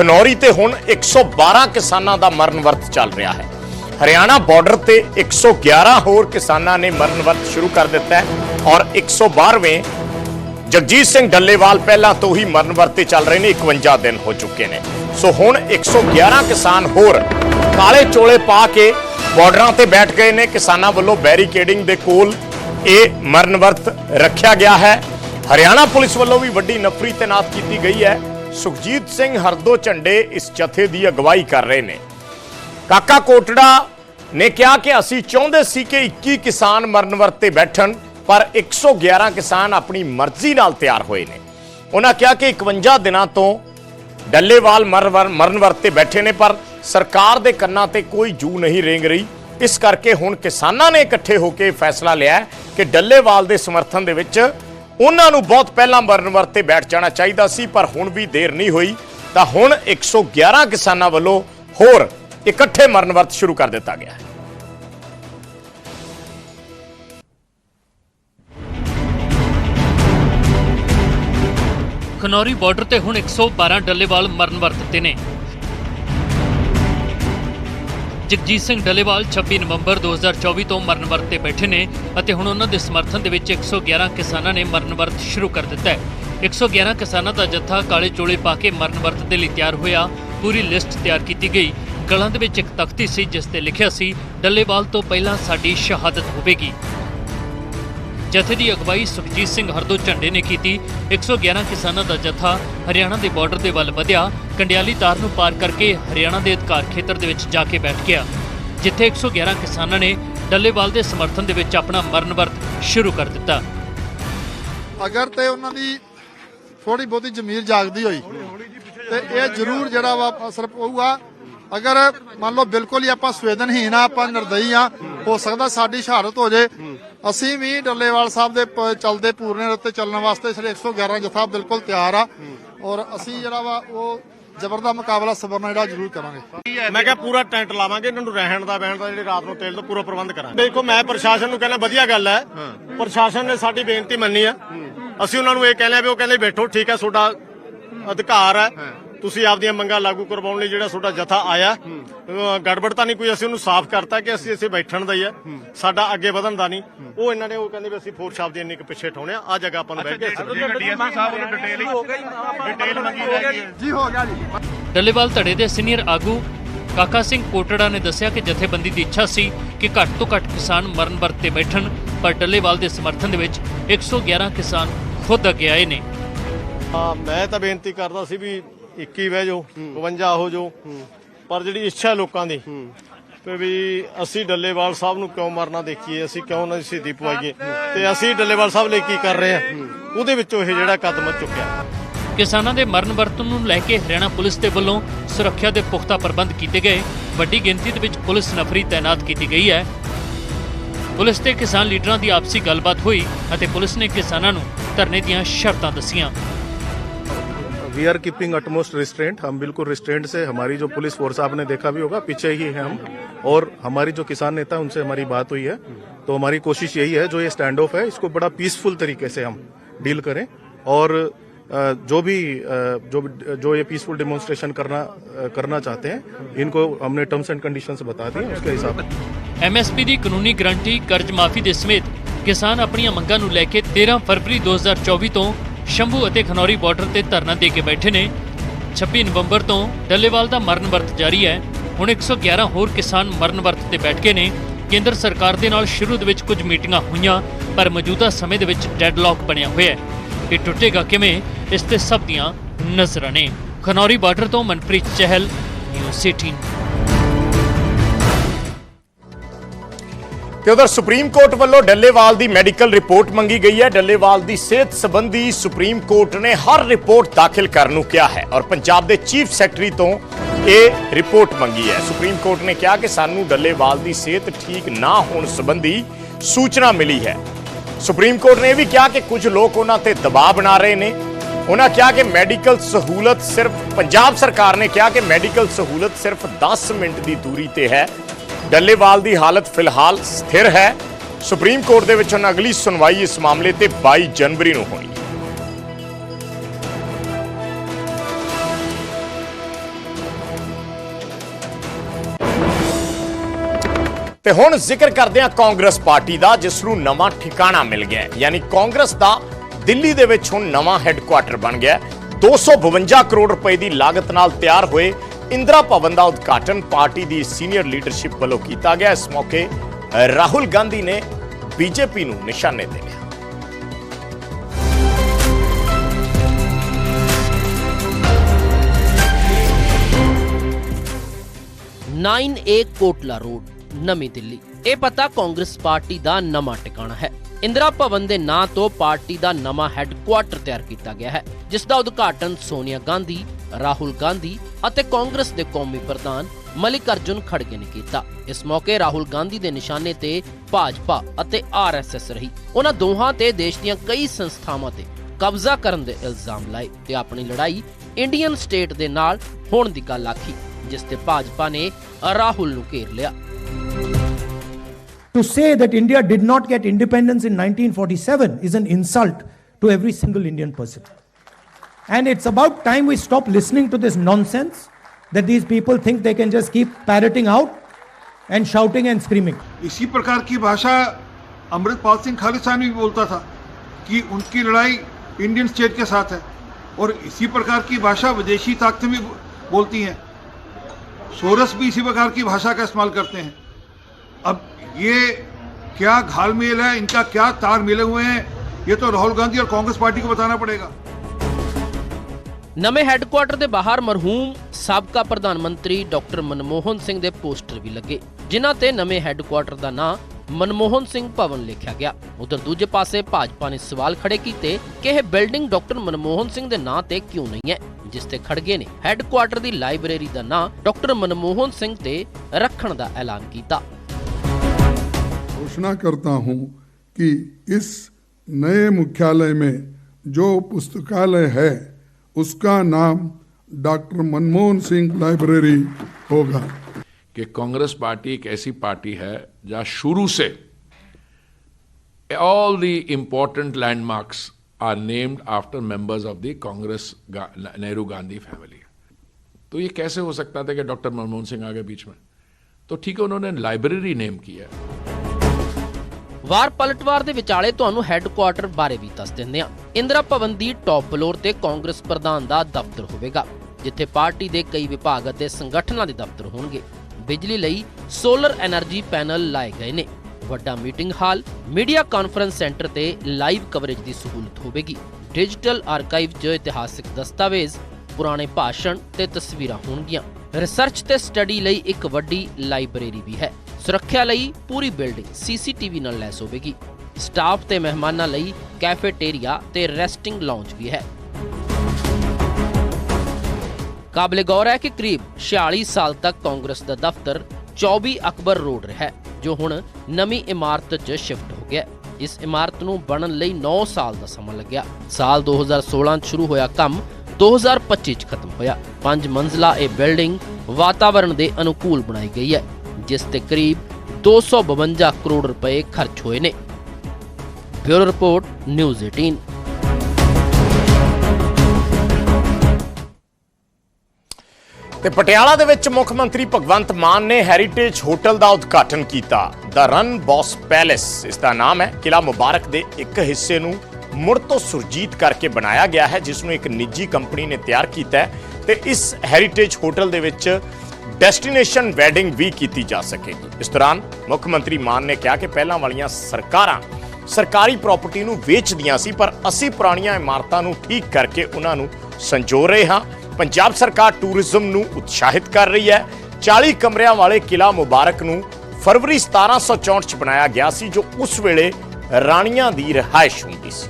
ਖਨੌਰੀ ਤੇ ਹੁਣ 112 ਕਿਸਾਨਾਂ ਦਾ ਮਰਨ ਵਰਤ ਚੱਲ ਰਿਹਾ ਹੈ। ਹਰਿਆਣਾ ਬਾਰਡਰ ਤੇ 111 ਹੋਰ ਕਿਸਾਨਾਂ ਨੇ ਮਰਨ ਵਰਤ ਸ਼ੁਰੂ ਕਰ ਦਿੱਤਾ ਹੈ ਔਰ 112ਵੇਂ ਜਗਜੀਤ ਸਿੰਘ ਡੱਲੇਵਾਲ ਪਹਿਲਾਂ ਤੋਂ ਹੀ ਮਰਨ ਵਰਤੇ ਚੱਲ ਰਹੇ ਨੇ 51 ਦਿਨ ਹੋ ਚੁੱਕੇ ਨੇ। ਸੋ ਹੁਣ 111 ਕਿਸਾਨ ਹੋਰ ਕਾਲੇ ਚੋਲੇ ਪਾ ਕੇ ਬਾਰਡਰਾਂ ਤੇ ਬੈਠ ਗਏ ਨੇ। ਕਿਸਾਨਾਂ ਵੱਲੋਂ ਬੈਰੀਕੇਡਿੰਗ ਦੇ ਕੋਲ ਇਹ ਮਰਨ ਵਰਤ ਰੱਖਿਆ ਗਿਆ ਹੈ। ਹਰਿਆਣਾ ਪੁਲਿਸ ਵੱਲੋਂ ਵੀ ਵੱਡੀ ਨਫਰੀ ਤੈਨਾਤ ਕੀਤੀ ਗਈ ਹੈ। ਸੁਖਜੀਤ ਸਿੰਘ ਹਰਦੋ ਝੰਡੇ ਇਸ ਜਥੇ ਦੀ ਅਗਵਾਈ ਕਰ ਰਹੇ ਨੇ। ਕਾਕਾ ਕੋਟੜਾ ਨੇ ਕਿਹਾ ਕਿ ਅਸੀਂ ਚਾਹੁੰਦੇ ਸੀ ਕਿ 21 ਕਿਸਾਨ ਮਰਨ ਵਰਤੇ ਬੈਠਣ, ਪਰ 111 ਕਿਸਾਨ ਆਪਣੀ ਮਰਜ਼ੀ ਨਾਲ ਤਿਆਰ ਹੋਏ ਨੇ। ਉਹਨਾਂ ਕਿਹਾ ਕਿ 51 ਦਿਨਾਂ ਤੋਂ ਡੱਲੇਵਾਲ ਮਰ- ਵਰ- ਮਰਨ ਵਰਤੇ ਬੈਠੇ ਨੇ, ਪਰ ਸਰਕਾਰ ਦੇ ਕੰਨਾਂ ਤੇ ਕੋਈ ਜੂ ਨਹੀਂ ਰੇਂਗ ਰਹੀ। ਇਸ ਕਰਕੇ ਹੁਣ ਕਿਸਾਨਾਂ ਨੇ ਇਕੱਠੇ ਹੋ ਕੇ ਫੈਸਲਾ ਲਿਆ ਕਿ ਡੱਲੇਵਾਲ ਦੇ ਸਮਰਥਨ ਦੇ ਵਿੱਚ ਉਹਨਾਂ ਨੂੰ ਬਹੁਤ ਪਹਿਲਾਂ ਮਰਨ ਤੇ ਬੈਠ ਜਾਣਾ ਚਾਹੀਦਾ ਸੀ, ਪਰ ਹੁਣ ਵੀ ਦੇਰ ਨਹੀਂ ਹੋਈ। ਤਾਂ ਹੁਣ 111 ਕਿਸਾਨਾਂ ਵੱਲੋਂ ਹੋਰ ਇਕੱਠੇ ਮਰਨ ਵਰਤ ਸ਼ੁਰੂ ਕਰ ਦਿੱਤਾ ਗਿਆ ਹੈ। ਖਨੌਰੀ ਬਾਰਡਰ ਤੇ ਹੁਣ 112 ਡੱਲੇਵਾਲ ਮਰਨ ਵਰਤ ਤੇ ਨੇ। ਜਗਜੀਤ ਸਿੰਘ ਡੱਲੇਵਾਲ 26 ਨਵੰਬਰ 2024 ਤੋਂ ਮਰਨ ਵਰਤ ਤੇ ਬੈਠੇ ਨੇ ਅਤੇ ਹੁਣ ਉਹਨਾਂ ਦੇ ਸਮਰਥਨ ਦੇ ਵਿੱਚ 111 ਕਿਸਾਨਾਂ ਨੇ ਮਰਨ ਵਰਤ ਸ਼ੁਰੂ ਕਰ ਦਿੱਤਾ ਹੈ। 111 ਕਿਸਾਨਾਂ ਦਾ ਜੱਥਾ ਕਾਲੇ ਚੋਲੇ ਪਾ ਕੇ ਮਰਨ ਵਰਤ ਦੇ ਲਈ ਤਿਆਰ ਹੋਇਆ। ਪੂਰੀ ਲਿਸਟ ਤਿਆਰ ਕੀਤੀ ਗਈ। ਗਲਾਂ ਦੇ ਵਿੱਚ ਇੱਕ ਤਖਤੀ ਸੀ, ਜਿਸ ਤੇ ਲਿਖਿਆ ਸੀ, ਡੱਲੇਵਾਲ ਤੋਂ ਪਹਿਲਾਂ ਸਾਡੀ ਸ਼ਹਾਦਤ ਹੋਵੇਗੀ। ਜਥੇ ਦੀ ਅਗਵਾਈ ਸੁਖਜੀਤ ਸਿੰਘ ਹਰਦੋ ਝੰਡੇ ਨੇ ਕੀਤੀ। 111 ਕਿਸਾਨਾਂ ਦਾ ਜਥਾ ਹਰਿਆਣਾ ਦੇ ਬਾਰਡਰ ਦੇ ਵੱਲ ਵਧਿਆ। ਕੰਡਿਆਲੀ ਤਾਰ ਨੂੰ ਪਾਰ ਕਰਕੇ ਹਰਿਆਣਾ ਦੇ ਅਧਿਕਾਰ ਖੇਤਰ ਦੇ ਵਿੱਚ ਜਾ ਕੇ ਬੈਠ ਗਿਆ। ਜਿੱਥੇ 111 ਕਿਸਾਨਾਂ ਨੇ ਡੱਲੇਵਾਲ ਦੇ ਸਮਰਥਨ ਦੇ ਵਿੱਚ ਆਪਣਾ ਮਰਨ ਵਰਤ ਸ਼ੁਰੂ ਕਰ ਦਿੱਤਾ। ਅਗਰ ਤੇ ਉਹਨਾਂ ਦੀ ਥੋੜੀ ਬਹੁਤੀ ਜ਼ਮੀਰ ਜਾਗਦੀ ਹੋਈ, ਤੇ ਇਹ ਜ਼ਰੂਰ ਜਿਹੜਾ ਵਾ ਅਸਰ ਪਊਗਾ। ਅਗਰ ਮੰਨ ਲਓ ਬਿਲਕੁਲ ਹੀ ਆਪਾਂ ਸੰਵੇਦਨਹੀਨ ਆ, ਆਪਾਂ ਨਿਰਦਈ ਆ, ਹੋ ਸਕਦਾ ਸਾਡੀ ਸ਼ਹਾਦਤ ਹੋ ਜੇ। ਅਸੀਂ ਵੀ ਡੱਲੇਵਾਲ ਸਾਹਿਬ ਦੇ ਪ- ਚੱਲਦੇ ਪੂਰਨੇ ਉੱਤੇ ਚੱਲਣ ਵਾਸਤੇ ਜਿਹੜੇ 111 ਜਥਾ ਬਿਲਕੁਲ ਤਿਆਰ ਆ। ਔਰ ਅਸੀਂ ਜਿਹੜਾ ਵਾ, ਉਹ ਜ਼ਬਰ ਦਾ ਮੁਕਾਬਲਾ ਸਬਰ ਨਾਲ ਜਿਹੜਾ ਜ਼ਰੂਰ ਕਰਾਂਗੇ। ਮੈਂ ਕਿਹਾ ਪੂਰਾ ਟੈਂਟ ਲਾਵਾਂਗੇ, ਇਹਨਾਂ ਨੂੰ ਰਹਿਣ ਦਾ, ਬਹਿਣ ਦਾ, ਜਿਹੜੇ ਰਾਤ ਨੂੰ ਤੇਲ ਦਾ ਪੂਰਾ ਪ੍ਰਬੰਧ ਕਰਾਂਗੇ। ਦੇਖੋ, ਮੈਂ ਪ੍ਰਸ਼ਾਸਨ ਨੂੰ ਕਹਿੰਦਾ ਵਧੀਆ ਗੱਲ ਹੈ। ਪ੍ਰਸ਼ਾਸਨ ਨੇ ਸਾਡੀ ਬੇਨਤੀ ਮੰਨੀ ਆ। ਅਸੀਂ ਉਹਨਾਂ ਨੂੰ ਇਹ ਕਹਿੰਦੇ ਆ ਵੀ ਉਹ ਕਹਿੰਦੇ ਬੈਠੋ, ਠੀਕ ਹੈ, ਤੁਹਾਡਾ ਅਧਿਕਾਰ ਹੈ। ਤੁਸੀਂ ਆਪਦੀਆਂ ਮੰਗਾਂ ਲਾਗੂ ਕਰਵਾਉਣ ਲਈ ਜਿਹੜਾ ਤੁਹਾਡਾ ਜਥਾ ਆਇਆ ਗੜਬੜ ਤਾਂ ਨਹੀਂ ਕੋਈ ਅਸੀਂ ਉਹਨੂੰ ਸਾਫ਼ ਕਰਤਾ ਕਿ ਅਸੀਂ ਇੱਥੇ ਬੈਠਣ ਦਾ ਹੀ ਹੈ ਸਾਡਾ ਅੱਗੇ ਵਧਣ ਦਾ ਨਹੀਂ। ਉਹ ਇਹਨਾਂ ਨੇ ਉਹ ਕਹਿੰਦੇ ਵੀ ਅਸੀਂ ਫੋਰਸ ਆਫ ਦੀ ਇੰਨੀ ਕੁ ਪਿੱਛੇ ਠਾਉਣੇ ਆ ਆ ਜਗ੍ਹਾ ਆਪਾਂ ਨੂੰ ਬੈਠ ਕੇ ਇੱਥੇ ਡਿਟੇਲ ਮੰਗੀ ਜਾਏਗੀ ਜੀ ਹੋ ਗਿਆ ਜੀ। ਡੱਲੇਵਾਲ ਧੜੇ ਦੇ ਸੀਨੀਅਰ ਆਗੂ ਕਾਕਾ ਸਿੰਘ ਕੋਟੜਾ ਨੇ ਦੱਸਿਆ ਕਿ ਜਥੇਬੰਦੀ ਦੀ ਇੱਛਾ ਸੀ ਕਿ ਘੱਟ ਤੋਂ ਘੱਟ ਕਿਸਾਨ ਮਰਨ ਵਰਤ ਤੇ ਬੈਠਣ ਪਰ ਡੱਲੇਵਾਲ ਦੇ ਸਮਰਥਨ ਦੇ ਵਿੱਚ 111 ਕਿਸਾਨ ਖੁਦ ਅੱਗੇ ਆਏ ਨੇ। ਮੈਂ ਤਾਂ ਬੇਨਤੀ ਕਰਦਾ ਸੀ ਵੀ 21 ਬਹਿ ਜਾਓ 52 ਹੋ ਜਾਓ। ਪਰ ਜਿਹੜੀ ਇੱਛਾ ਲੋਕਾਂ ਦੀ ਤੇ ਵੀ ਅਸੀਂ ਡੱਲੇਵਾਲ ਸਾਹਿਬ ਨੂੰ ਕਿਉਂ ਮਰਨਾ ਦੇਖੀਏ ਅਸੀਂ ਕਿਉਂ ਨਾ ਸ਼ਹੀਦੀ ਪਵਾਈਏ ਤੇ ਅਸੀਂ ਡੱਲੇਵਾਲ ਸਾਹਿਬ ਲਈ ਕੀ ਕਰ ਰਹੇ ਆ ਉਹਦੇ ਵਿੱਚੋਂ ਇਹ ਜਿਹੜਾ ਕਦਮ ਚੁੱਕਿਆ। ਕਿਸਾਨਾਂ ਦੇ ਮਰਨ ਵਰਤ ਨੂੰ ਲੈ ਕੇ ਹਰਿਆਣਾ ਪੁਲਿਸ ਦੇ ਵੱਲੋਂ ਸੁਰੱਖਿਆ ਦੇ ਪੁਖਤਾ ਪ੍ਰਬੰਧ ਕੀਤੇ ਗਏ। ਵੱਡੀ ਗਿਣਤੀ ਦੇ ਵਿੱਚ ਪੁਲਿਸ ਨਫਰੀ ਤਾਇਨਾਤ ਕੀਤੀ ਗਈ ਹੈ। ਪੁਲਿਸ ਤੇ ਕਿਸਾਨ ਲੀਡਰਾਂ ਦੀ ਆਪਸੀ ਗੱਲਬਾਤ ਹੋਈ ਅਤੇ ਪੁਲਿਸ ਨੇ ਕਿਸਾਨਾਂ ਨੂੰ ਧਰਨੇ ਦੀਆਂ ਸ਼ਰਤਾਂ ਦੱਸੀਆਂ। we are keeping utmost restraint हम बिल्कुल रिस्ट्रेंट से हमारी जो पुलिस फोर्स आपने देखा भी होगा पीछे ही है हम और हमारी जो किसान नेता है, उनसे हमारी बात हुई है तो हमारी कोशिश यही है जो ये स्टैंड ऑफ है इसको बड़ा पीसफुल तरीके से हम डील करें और अ, जो भी अ, जो जो ये पीसफुल डेमोन्स्ट्रेशन करना अ, करना चाहते हैं इनको हमने टर्म्स एंड कंडीशंस बता दिए उसके हिसाब से ਐਮਐਸਪੀ ਦੀ ਕਾਨੂੰਨੀ ਗਰੰਟੀ ਕਰਜ਼ ਮਾਫੀ ਦੇ ਸਮੇਤ ਕਿਸਾਨ ਆਪਣੀਆਂ ਮੰਗਾਂ ਨੂੰ ਲੈ ਕੇ 13 ਫਰਵਰੀ 2024 ਤੋਂ ਸ਼ੰਭੂ ਅਤੇ ਖਨੌਰੀ ਬਾਰਡਰ ਤੇ ਧਰਨਾ ਦੇ ਕੇ ਬੈਠੇ ਨੇ। 26 ਨਵੰਬਰ ਤੋਂ ਡੱਲੇਵਾਲ ਦਾ ਮਰਨ ਵਰਤ ਜਾਰੀ ਹੈ। ਹੁਣ 111 ਹੋਰ ਕਿਸਾਨ ਮਰਨ ਵਰਤ ਤੇ ਬੈਠ ਗਏ ਨੇ। ਕੇਂਦਰ ਸਰਕਾਰ ਦੇ ਨਾਲ ਸ਼ੁਰੂ ਦੇ ਵਿੱਚ ਕੁਝ ਮੀਟਿੰਗਾਂ ਹੋਈਆਂ, ਪਰ ਮੌਜੂਦਾ ਸਮੇਂ ਦੇ ਵਿੱਚ ਡੈਡਲੌਕ ਬਣਿਆ ਹੋਇਆ ਹੈ। ਇਹ ਟੁੱਟੇਗਾ ਕਿਵੇਂ? ਇਸ ਤੇ ਸਭ ਦੀਆਂ ਨਜ਼ਰਾਂ ਨੇ। ਖਨੌਰੀ ਬਾਰਡਰ ਤੋਂ ਮਨਪ੍ਰੀਤ ਚਹਿਲ, ਨਿਊਜ਼ 18 ਤੇ ਉਧਰ ਸੁਪਰੀਮ ਕੋਰਟ ਵੱਲੋਂ ਡੱਲੇਵਾਲ ਦੀ ਮੈਡੀਕਲ ਰਿਪੋਰਟ ਮੰਗੀ ਗਈ ਹੈ। ਡੱਲੇਵਾਲ ਦੀ ਸਿਹਤ ਸੰਬੰਧੀ ਸੁਪਰੀਮ ਕੋਰਟ ਨੇ ਹਰ ਰਿਪੋਰਟ ਦਾਖਲ ਕਰਨ ਨੂੰ ਕਿਹਾ ਹੈ ਔਰ ਪੰਜਾਬ ਦੇ ਚੀਫ ਸੈਕਟਰੀ ਤੋਂ ਇਹ ਰਿਪੋਰਟ ਮੰਗੀ ਹੈ। ਸੁਪਰੀਮ ਕੋਰਟ ਨੇ ਕਿਹਾ ਕਿ ਸਾਨੂੰ ਡੱਲੇਵਾਲ ਦੀ ਸਿਹਤ ਠੀਕ ਨਾ ਹੋਣ ਸੰਬੰਧੀ ਸੂਚਨਾ ਮਿਲੀ ਹੈ। ਸੁਪਰੀਮ ਕੋਰਟ ਨੇ ਇਹ ਵੀ ਕਿਹਾ ਕਿ ਕੁਝ ਲੋਕ ਉਹਨਾਂ ਤੇ ਦਬਾਅ ਬਣਾ ਰਹੇ ਨੇ। ਉਹਨਾਂ ਕਿਹਾ ਕਿ ਮੈਡੀਕਲ ਸਹੂਲਤ ਸਿਰਫ ਪੰਜਾਬ ਸਰਕਾਰ ਨੇ ਕਿਹਾ ਕਿ ਮੈਡੀਕਲ ਸਹੂਲਤ ਸਿਰਫ 10 ਮਿੰਟ ਦੀ ਦੂਰੀ ਤੇ ਹੈ। ਡੱਲੇਵਾਲ ਦੀ ਹਾਲਤ ਫਿਲਹਾਲ ਸਥਿਰ ਹੈ। ਸੁਪਰੀਮ ਕੋਰਟ ਦੇ ਵਿੱਚ ਹੁਣ ਅਗਲੀ ਸੁਣਵਾਈ ਇਸ ਮਾਮਲੇ ਤੇ 22 ਜਨਵਰੀ ਨੂੰ ਹੋਣੀ। ਹੈ ਤੇ ਹੁਣ ਜ਼ਿਕਰ ਕਰਦੇ ਹਾਂ ਕਾਂਗਰਸ ਪਾਰਟੀ ਦਾ, ਜਿਸ ਨੂੰ ਨਵਾਂ ਠਿਕਾਣਾ ਮਿਲ ਗਿਆ ਯਾਨੀ ਕਾਂਗਰਸ ਦਾ ਦਿੱਲੀ ਦੇ ਵਿੱਚ ਹੁਣ ਨਵਾਂ ਹੈੱਡਕੁਆਰਟਰ ਬਣ ਗਿਆ 252 ਕਰੋੜ ਰੁਪਏ ਦੀ ਲਾਗਤ ਨਾਲ ਤਿਆਰ ਹੋਏ ਇੰਦਰਾ ਭਵਨ ਦਾ ਉਦਘਾਟਨ ਪਾਰਟੀ ਦੀ ਸੀਨੀਅਰ ਲੀਡਰਸ਼ਿਪ ਵੱਲੋਂ ਕੀਤਾ ਗਿਆ। ਇਸ ਮੌਕੇ ਰਾਹੁਲ ਗਾਂਧੀ ਨੇ ਬੀਜੇਪੀ ਨੂੰ ਨਿਸ਼ਾਨੇ ਤੇ ਲਿਆ ਨਾਈਨ ਏ ਕੋਟਲਾ ਰੋਡ, ਨਵੀਂ ਦਿੱਲੀ। ਇਹ ਪਤਾ ਕਾਂਗਰਸ ਪਾਰਟੀ ਦਾ ਨਵਾਂ ਟਿਕਾਣਾ ਹੈ। ਇੰਦਰਾ ਭਵਨ ਦੇ ਨਾਂ ਤੋਂ ਪਾਰਟੀ ਦਾ ਨਵਾਂ ਹੈੱਡਕੁਆਟਰ ਤਿਆਰ ਕੀਤਾ ਗਿਆ ਹੈ, ਜਿਸ ਦਾ ਉਦਘਾਟਨ ਸੋਨੀਆ ਗਾਂਧੀ, ਰਾਹੁਲ ਗਾਂਧੀ ਅਤੇ ਕਾਂਗਰਸ ਦੇ ਕੌਮੀ ਪ੍ਰਧਾਨ ਮਲਿਕ ਅਰਜੁਨ ਖੜਗੇ ਨੇ ਕੀਤਾ। ਇਸ ਮੌਕੇ ਰਾਹੁਲ ਗਾਂਧੀ ਦੇ ਨਿਸ਼ਾਨੇ ਤੇ ਭਾਜਪਾ ਅਤੇ ਆਰਐਸਐਸ ਰਹੀ। ਉਹਨਾਂ ਦੋਹਾਂ ਤੇ ਦੇਸ਼ ਦੀਆਂ ਕਈ ਸੰਸਥਾਵਾਂ ਤੇ ਕਬਜ਼ਾ ਕਰਨ ਦੇ ਇਲਜ਼ਾਮ ਲਾਏ ਤੇ ਆਪਣੀ ਲੜਾਈ ਇੰਡੀਅਨ ਸਟੇਟ ਦੇ ਨਾਲ ਹੋਣ ਦੀ ਗੱਲ ਆਖੀ, ਜਿਸ ਤੇ ਭਾਜਪਾ ਨੇ ਰਾਹੁਲ ਨੂੰ ਘੇਰ ਲਿਆ। To say that India did not get independence in 1947 is an insult to every single Indian person. And it's about time we stop listening to this nonsense that these people think they can just keep parroting out and shouting and screaming. इसी प्रकार की भाषा अमृतपाल सिंह खालिस्तानी भी बोलता था कि उनकी लड़ाई इंडियन स्टेट के साथ है और इसी प्रकार की भाषा विदेशी ताकतें भी बोलती हैं सोरस भी इसी प्रकार की भाषा का इस्तेमाल करते हैं अब ये क्या घालमेल है इनका क्या तार मिले हुए हैं ये तो राहुल गांधी और कांग्रेस पार्टी को बताना पड़ेगा ਨਵੇਂ ਹੈੱਡਕੁਆਟਰ ਦੇ ਬਾਹਰ ਮਰਹੂਮ ਸਾਬਕਾ ਪ੍ਰਧਾਨ ਮੰਤਰੀ ਡਾਕਟਰ ਮਨਮੋਹਨ ਸਿੰਘ ਦੇ ਪੋਸਟਰ ਵੀ ਲੱਗੇ ਜਿਨ੍ਹਾਂ ਤੇ ਨਵੇਂ ਹੈੱਡਕੁਆਟਰ ਦਾ ਨਾਂ ਮਨਮੋਹਨ ਸਿੰਘ ਭਵਨ ਲਿਖਿਆ ਗਿਆ ਉਧਰ ਦੂਜੇ ਪਾਸੇ ਭਾਜਪਾ ਨੇ ਸਵਾਲ ਖੜੇ ਕੀਤੇ ਕਿ ਇਹ ਬਿਲਡਿੰਗ ਡਾਕਟਰ ਮਨਮੋਹਨ ਸਿੰਘ ਦੇ ਨਾਂ ਤੇ ਕਿਉਂ ਨਹੀਂ ਹੈ ਜਿਸ ਤੇ ਖੜਗੇ ਨੇ ਹੈੱਡਕੁਆਟਰ ਦੀ ਲਾਇਬ੍ਰੇਰੀ ਦਾ ਨਾਂ ਡਾਕਟਰ ਮਨਮੋਹਨ ਸਿੰਘ ਤੇ ਰੱਖਣ ਦਾ ਐਲਾਨ ਕੀਤਾ घोषणा करता हूँ कि इस नए मुख्यालय में जो पुस्तकालय है, उसका नाम डॉक्टर मनमोहन सिंह लाइब्रेरी होगा। कि कांग्रेस पार्टी एक ऐसी पार्टी है, जहाँ शुरू से all the important landmarks are named after members of the Congress Nehru Gandhi family तो ये कैसे हो सकता था कि डॉक्टर मनमोहन सिंह आगे बीच में? तो ठीक है, उन्होंने लाइब्रेरी नेम किया ਵਾਰ ਪਲਟਵਾਰ ਦੇ ਵਿਚਾਲੇ ਤੁਹਾਨੂੰ ਹੈੱਡਕੁਆਰਟਰ ਬਾਰੇ ਵੀ ਦੱਸ ਦਿੰਦੇ ਹਾਂ। ਇੰਦਰਾ ਭਵਨ ਦੀ ਟੌਪ ਫਲੋਰ ਤੇ ਕਾਂਗਰਸ ਪ੍ਰਧਾਨ ਦਾ ਦਫ਼ਤਰ ਹੋਵੇਗਾ, ਜਿੱਥੇ ਪਾਰਟੀ ਦੇ ਕਈ ਵਿਭਾਗ ਅਤੇ ਸੰਗਠਨਾਂ ਦੇ ਦਫ਼ਤਰ ਹੋਣਗੇ। ਬਿਜਲੀ ਲਈ ਸੋਲਰ એનર્ਜੀ ਪੈਨਲ ਲਾਏ ਗਏ ਨੇ। ਵੱਡਾ meeting hall media conference centre ਤੇ ਲਾਈਵ ਕਵਰੇਜ ਦੀ ਸਹੂਲਤ ਹੋਵੇਗੀ। ਡਿਜੀਟਲ ਆਰਕਾਈਵ 'ਚ ਇਤਿਹਾਸਿਕ ਦਸਤਾਵੇਜ਼, ਪੁਰਾਣੇ ਭਾਸ਼ਣ ਤੇ ਤਸਵੀਰਾਂ ਹੋਣਗੀਆਂ। ਰਿਸਰਚ ਤੇ ਸਟੱਡੀ ਲਈ ਇੱਕ ਵੱਡੀ ਲਾਇਬ੍ਰੇਰੀ ਵੀ ਹੈ। ਸੁਰੱਖਿਆ ਲਈ ਪੂਰੀ ਬਿਲਡਿੰਗ ਸੀਸੀਟੀਵੀ ਨਾਲ ਲੈਸ ਹੋਵੇਗੀ। ਸਟਾਫ ਤੇ ਮਹਿਮਾਨਾਂ ਲਈ ਕੈਫੇਟੇਰੀਆ ਤੇ ਰੈਸਟਿੰਗ ਲੌਂਜ ਵੀ ਹੈ। ਕਾਬਲੇ ਗੌਰ ਹੈ ਕਿ ਕਰੀਬ 46 ਸਾਲ ਤੱਕ ਕਾਂਗਰਸ ਦਾ ਦਫ਼ਤਰ 24 ਅਕਬਰ ਰੋਡ ਰਿਹਾ ਜੋ ਹੁਣ ਨਵੀਂ ਇਮਾਰਤ 'ਚ ਸ਼ਿਫਟ ਹੋ ਗਿਆ ਇਸ ਇਮਾਰਤ ਨੂੰ ਬਣਨ ਲਈ 9 ਸਾਲ ਦਾ ਸਮਾਂ ਲੱਗਿਆ। ਸਾਲ 2016 'ਚ ਸ਼ੁਰੂ ਹੋਇਆ ਕੰਮ 2025 'ਚ ਖਤਮ ਹੋਇਆ। ਪੰਜ ਮੰਜ਼ਲਾ ਇਹ ਬਿਲਡਿੰਗ ਵਾਤਾਵਰਣ ਦੇ ਅਨੁਕੂਲ ਬਣਾਈ ਗਈ ਹੈ। ਜਿਸ ਤੇ ਕਰੀਬ 252 ਕਰੋੜ ਰੁਪਏ ਖਰਚ ਹੋਏ ਨੇ। ਬਿਊਰੋ ਰਿਪੋਰਟ, ਨਿਊਜ਼ 18 ਤੇ ਪਟਿਆਲਾ ਦੇ ਵਿੱਚ ਮੁੱਖ ਮੰਤਰੀ ਭਗਵੰਤ ਮਾਨ ਨੇ ਹੈਰੀਟੇਜ ਹੋਟਲ ਦਾ ਉਦਘਾਟਨ ਕੀਤਾ। ਦਾ ਰਨ ਬੌਸ ਪੈਲੇਸ ਇਸ ਦਾ ਨਾਮ ਹੈ। ਕਿਲਾ ਮੁਬਾਰਕ ਦੇ ਇੱਕ ਹਿੱਸੇ ਨੂੰ ਮੁੜ ਤੋਂ ਸੁਰਜੀਤ ਕਰਕੇ ਬਣਾਇਆ ਗਿਆ ਹੈ, ਜਿਸ ਨੂੰ ਇੱਕ ਨਿੱਜੀ ਕੰਪਨੀ ਨੇ ਤਿਆਰ ਕੀਤਾ ਹੈ। ਤੇ ਇਸ ਹੈਰੀਟੇਜ ਹੋਟਲ ਦੇ ਵਿੱਚ ਡੈਸਟੀਨੇਸ਼ਨ ਵੈਡਿੰਗ ਵੀ ਕੀਤੀ ਜਾ ਸਕੇਗੀ। ਇਸ ਦੌਰਾਨ ਮੁੱਖ ਮੰਤਰੀ ਮਾਨ ਨੇ ਕਿਹਾ ਕਿ ਪਹਿਲਾਂ ਵਾਲੀਆਂ ਸਰਕਾਰਾਂ ਸਰਕਾਰੀ ਪ੍ਰਾਪਰਟੀ ਨੂੰ ਵੇਚਦੀਆਂ ਸੀ, ਪਰ ਅਸੀਂ ਪੁਰਾਣੀਆਂ ਇਮਾਰਤਾਂ ਨੂੰ ਠੀਕ ਕਰਕੇ ਉਹਨਾਂ ਨੂੰ ਸੰਜੋ ਰਹੇ ਹਾਂ। ਪੰਜਾਬ ਸਰਕਾਰ ਟੂਰਿਜ਼ਮ ਨੂੰ ਉਤਸ਼ਾਹਿਤ ਕਰ ਰਹੀ ਹੈ। 40 ਕਮਰਿਆਂ ਵਾਲੇ ਕਿਲਾ ਮੁਬਾਰਕ ਨੂੰ ਫਰਵਰੀ 1764 ਚ ਬਣਾਇਆ ਗਿਆ ਸੀ, ਜੋ ਉਸ ਵੇਲੇ ਰਾਣੀਆਂ ਦੀ ਰਿਹਾਇਸ਼ ਹੁੰਦੀ ਸੀ।